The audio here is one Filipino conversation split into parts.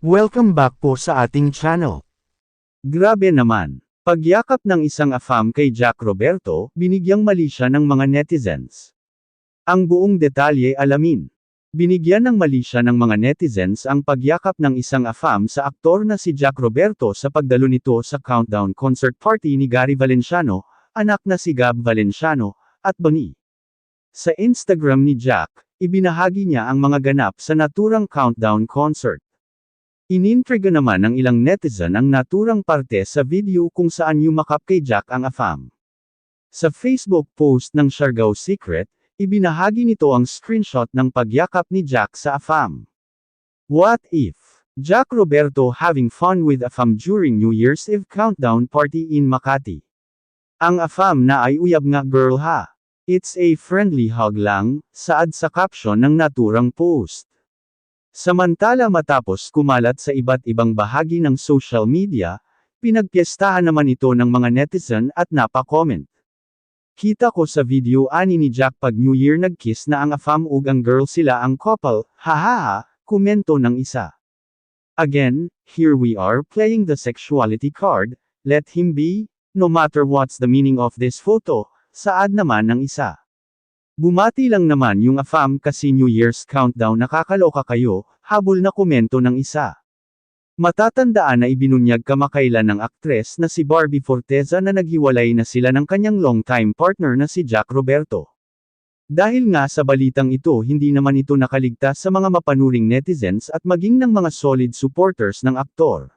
Welcome back po sa ating channel. Grabe naman. Pagyakap ng isang afam kay Jack Roberto, binigyang mali siya ng mga netizens. Ang buong detalye alamin. Binigyan ng mali siya ng mga netizens ang pagyakap ng isang afam sa aktor na si Jack Roberto sa pagdalo nito sa countdown concert party ni Gary Valenciano, anak na si Gab Valenciano, at Bonnie. Sa Instagram ni Jack, ibinahagi niya ang mga ganap sa naturang countdown concert. Inintriga naman ng ilang netizen ang naturang parte sa video kung saan yumakap kay Jack ang afam. Sa Facebook post ng Siargao Secret, ibinahagi nito ang screenshot ng pagyakap ni Jack sa afam. What if Jack Roberto having fun with afam during New Year's Eve countdown party in Makati? Ang afam na ay uyab nga girl ha. It's a friendly hug lang, saad sa caption ng naturang post. Samantala matapos kumalat sa iba't ibang bahagi ng social media, pinagpiestahan naman ito ng mga netizen at napa-comment. Kita ko sa video ani ni Jack pag New Year nagkiss na ang afam ug ang girl sila ang couple, hahaha, komento ng isa. Again, here we are playing the sexuality card, let him be, no matter what's the meaning of this photo, saad naman ng isa. Bumati lang naman yung afam kasi New Year's countdown nakakaloka kayo, habol na komento ng isa. Matatandaan na ibinunyag kamakailan ng aktres na si Barbie Forteza na naghiwalay na sila ng kanyang longtime partner na si Jack Roberto. Dahil nga sa balitang ito hindi naman ito nakaligtas sa mga mapanuring netizens at maging ng mga solid supporters ng aktor.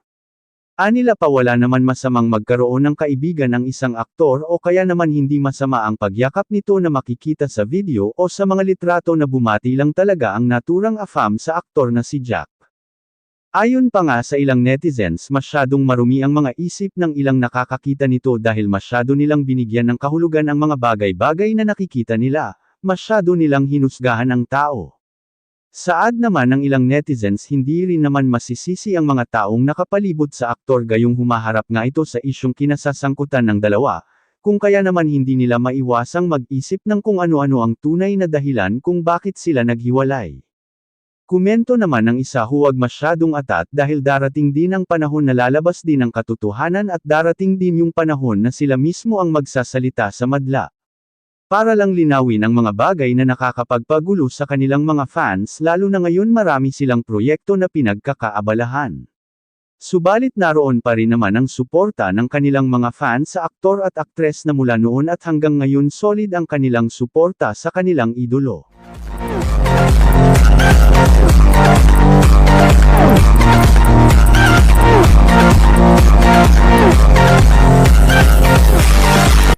Anila pa wala naman masamang magkaroon ng kaibigan ng isang aktor o kaya naman hindi masama ang pagyakap nito na makikita sa video o sa mga litrato na bumati lang talaga ang naturang afam sa aktor na si Jack. Ayon pa nga sa ilang netizens masyadong marumi ang mga isip ng ilang nakakakita nito dahil masyado nilang binigyan ng kahulugan ang mga bagay-bagay na nakikita nila, masyado nilang hinusgahan ang tao. Saad naman ng ilang netizens hindi rin naman masisisi ang mga taong nakapalibot sa aktor gayong humaharap nga ito sa isyong kinasasangkutan ng dalawa, kung kaya naman hindi nila maiwasang mag-isip ng kung ano-ano ang tunay na dahilan kung bakit sila naghiwalay. Komento naman ng isa huwag masyadong atat dahil darating din ang panahon na lalabas din ang katotohanan at darating din yung panahon na sila mismo ang magsasalita sa madla. Para lang linawin ang mga bagay na nakakapagpagulo sa kanilang mga fans lalo na ngayon marami silang proyekto na pinagkakaabalahan. Subalit naroon pa rin naman ang suporta ng kanilang mga fans sa aktor at aktres na mula noon at hanggang ngayon solid ang kanilang suporta sa kanilang idolo.